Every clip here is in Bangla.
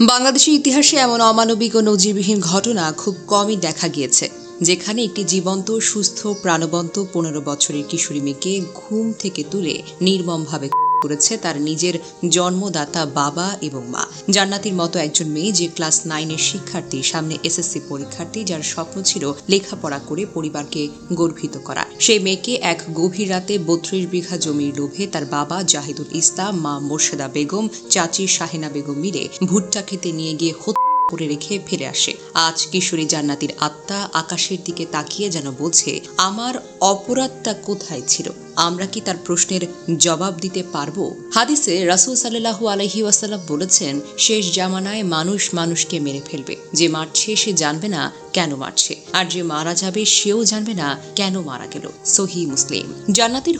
বাংলাদেশের ইতিহাসে এমন অমানবিক ও নজিরবিহীন ঘটনা খুব কমই দেখা গিয়েছে, যেখানে একটি জীবন্ত, সুস্থ, প্রাণবন্ত পনেরো বছরের কিশোরী মেয়েকে ঘুম থেকে তুলে নির্মমভাবে করেছে তার নিজের জন্মদাতা বাবা এবং মা। জান্নাতির মতো একজন মেয়ে যে ক্লাস নাইনের শিক্ষার্থী, সামনে এসএসসি পরীক্ষার্থী যার স্বপ্ন ছিল লেখাপড়া করে পরিবারকে গর্বিত করা সেই মেয়েকে এক গভীর রাতে বত্রিশ বিঘা জমির লোভে তার বাবা জাহিদুল ইসলাম, মা মোর্শেদা বেগম, চাচি শাহিনা বেগম মিলে ভুট্টা খেতে নিয়ে গিয়ে হত্যা করে রেখে ফিরে আসে। আজ কিশোরী জান্নাতির আত্মা আকাশের দিকে তাকিয়ে যেন বোঝে আমার অপরাধটা কোথায় ছিল? আমরা কি তার প্রশ্নের জবাব দিতে পারব? হাদিসে রাসূল সাল্লাল্লাহু আলাইহি ওয়াসাল্লাম বলেছেন, শেষ জামানায় মানুষ মানুষকে মেরে ফেলবে। যে মারছে, সে জানবে না কেন মারছে। আর যে মারা যাবে, সেও জানবে না কেন মারা গেল। সহি মুসলিম। জান্নাতির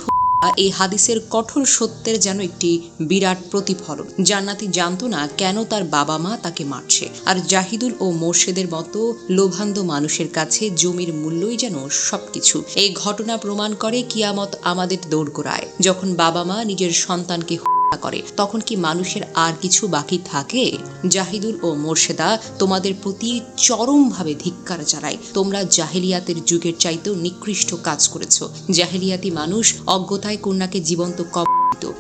এই হাদিসের কঠোর সত্যের যেন একটি বিরাট প্রতিফলন। জান্নাতি জানতো না কেন তার বাবা মা তাকে মারছে। আর জাহিদুল ও মোর্শেদের মতো লোভান্ধ মানুষের কাছে জমির মূল্যই যেন সবকিছু। এই ঘটনা প্রমাণ করে কিয়ামত আমাদের দোরগোড়ায়। যখন বাবা মা নিজের সন্তানকে করে। তখন কি মানুষের আর কিছু বাকি থাকে? জাহিদুল ও মোর্শেদা তোমাদের প্রতি চরমভাবে ধিক্কার জানায়। তোমরা জাহেলিয়াতের যুগের চাইতেও নিকৃষ্ট কাজ করেছ। জাহেলিয়াতি মানুষ অজ্ঞতায় কন্যাকে জীবন্ত কব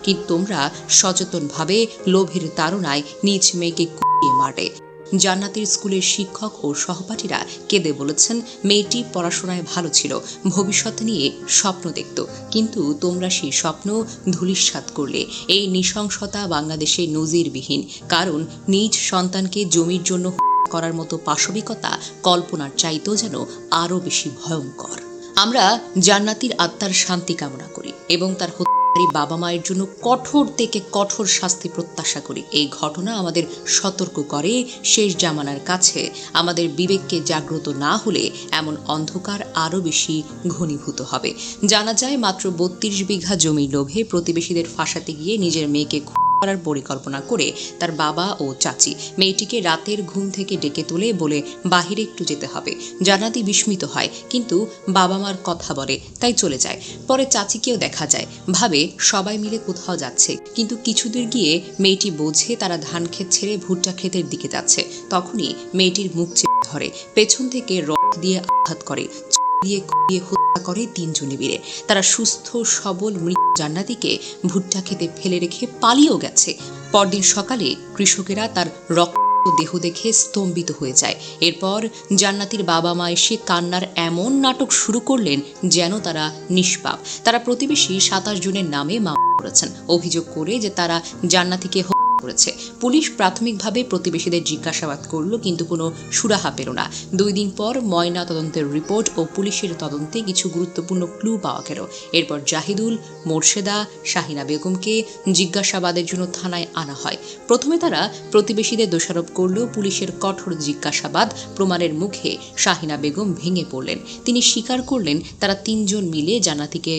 কিন্তু তোমরা সচেতনভাবে লোভের তাড়নায় নিজ মেয়েকে কুপিয়ে মারে। জান্নাতের স্কুলের শিক্ষক ও সহপাঠীরা কেঁদে বলেছেন, মেয়েটি পড়াশোনায় ভালো ছিল, ভবিষ্যৎ নিয়ে স্বপ্ন দেখত। কিন্তু তোমরা সেই স্বপ্ন ধূলিসাৎ করলে। এই নৃশংসতা বাংলাদেশে নজিরবিহীন। কারণ নিজ সন্তানকে জমির জন্য করার মতো পাশবিকতা কল্পনার চাইতেও যেন আরও বেশি ভয়ঙ্কর। আমরা জান্নাতির আত্মার শান্তি কামনা করি এবং তার হত্যাকারী বাবা মায়ের জন্য কঠোর থেকে কঠোর শাস্তি প্রত্যাশা করি। এই ঘটনা আমাদের সতর্ক করে শেষ জামানার কাছে। আমাদের বিবেককে জাগ্রত না হলে এমন অন্ধকার আরও বেশি ঘনীভূত হবে। জানা যায় মাত্র বত্রিশ বিঘা জমির লোভে প্রতিবেশীদের ফাঁসাতে গিয়ে নিজের মেয়েকে করার পরিকল্পনা করে তার বাবা ও চাচি মেয়েটিকে রাতের ঘুম থেকে ডেকে তুলে বলে বাহিরে একটু যেতে হবে। জানাতি বিস্মিত হয়, কিন্তু বাবা মার কথা বলে, তাই চলে যায়। পরে চাচিকেও দেখা যায়। ভাবে, সবাই মিলে কোথাও যাচ্ছে। কিন্তু কিছুদূর গিয়ে মেয়েটি বোঝে তারা ধান ক্ষেত ছেড়ে ভুট্টা ক্ষেতের দিকে যাচ্ছে। তখনই মেয়েটির মুখ চেপে ধরে। পেছন থেকে রক দিয়ে আঘাত করে। হত্যা করে তিনজনে তারা সুস্থ, সবল মৃত জান্নাতিকে ভুট্টা খেতে ফেলে রেখে পালিয়েও গেছে। পরদিন সকালে কৃষকেরা তার রক্ত দেহ দেখে স্তম্ভিত হয়ে যায়। এরপর জান্নাতির বাবা মা এসে কান্নার এমন নাটক শুরু করলেন যেন তারা নিষ্পাপ। তারা প্রতিবেশী সাতাশ জনের নামে মামলা করেছেন। অভিযোগ করে যে তারা জান্নাতিকে করেছে। পুলিশ প্রাথমিকভাবে প্রতিবেশীদের জিজ্ঞাসাবাদ করল, কিন্তু কোনো সুরাহা পেল না। দুই দিন পর ময়না তদন্তের রিপোর্ট ও পুলিশের তদন্তে কিছু গুরুত্বপূর্ণ ক্লু পাওয়া গেল। এরপর জাহিদুল, মোর্শেদা, শাহিনা বেগমকে জিজ্ঞাসাবাদের জন্য থানায় আনা হয়। প্রথমে তারা প্রতিবেশীদের দোষারোপ করলেও পুলিশের কঠোর জিজ্ঞাসাবাদ প্রমাণের মুখে শাহিনা বেগম ভেঙে পড়লেন। তিনি স্বীকার করলেন, তারা তিনজন মিলে জান্নাতিকে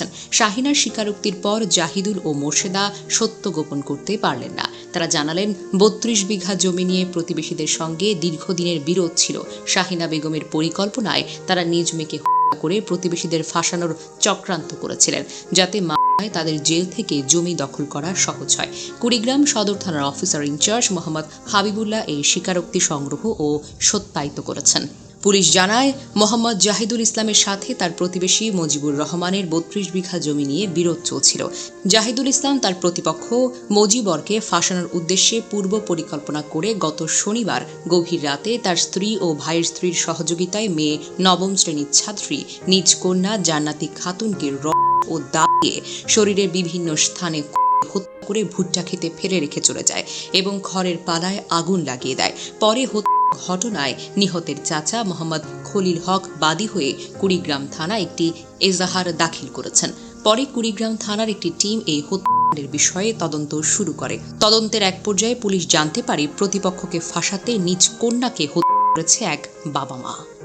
করেছেন। শাহিনার স্বীকারোক্তির পর জাহিদুল ও মোর্শেদা সত্য গোপন করতে পারলেন না। তারা জানালেন, বত্রিশ বিঘা জমি নিয়ে প্রতিবেশীদের সঙ্গে দীর্ঘদিনের বিরোধ ছিল। শাহিনা বেগমের পরিকল্পনায় তারা নিজ মেয়েকে করে প্রতিবেশীদের ফাঁসানোর চক্রান্ত করেছিলেন, যাতে মামলায় তাদের জেল থেকে জমি দখল করা সহজ হয়। কুড়িগ্রাম সদর থানার অফিসার ইনচার্জ মোহাম্মদ হাবিবুল্লাহ এই স্বীকারোক্তি সংগ্রহ ও সত্যায়িত করেছেন। পুলিশ জানায়, মোহাম্মদ জাহিদুল ইসলামের সাথে তার প্রতিবেশী মজিবুর রহমানের বত্রিশ বিঘা জমি নিয়ে বিরোধ চলছিল। জাহিদুল ইসলাম তার প্রতিপক্ষ মজিবরকে ফাঁসানোর উদ্দেশ্যে পূর্ব পরিকল্পনা করে গত শনিবার গভীর রাতে তার স্ত্রী ও ভাইয়ের স্ত্রীর সহযোগিতায় মেয়ে নবম শ্রেণির ছাত্রী নিজ কন্যা জান্নাতি খাতুনকে র ও দাঁড়িয়ে শরীরের বিভিন্ন স্থানে হত্যা করে ভুট্টা খেতে ফেলে রেখে চলে যায় এবং খড়ের পালায় আগুন লাগিয়ে দেয়। পরে হত্যা ঘটনায় নিহতের চাচা মোহাম্মদ খলিল হক বাদী হয়ে কুড়িগ্রাম থানা একটি এজাহার দাখিল করেছেন। পরে কুড়িগ্রাম থানার একটি টিম এই হত্যাকাণ্ডের বিষয়ে তদন্ত শুরু করে। তদন্তের এক পর্যায়ে পুলিশ জানতে পারে প্রতিপক্ষকে ফাঁসাতে নিজ কন্যাকে হত্যা করেছে এক বাবা মা।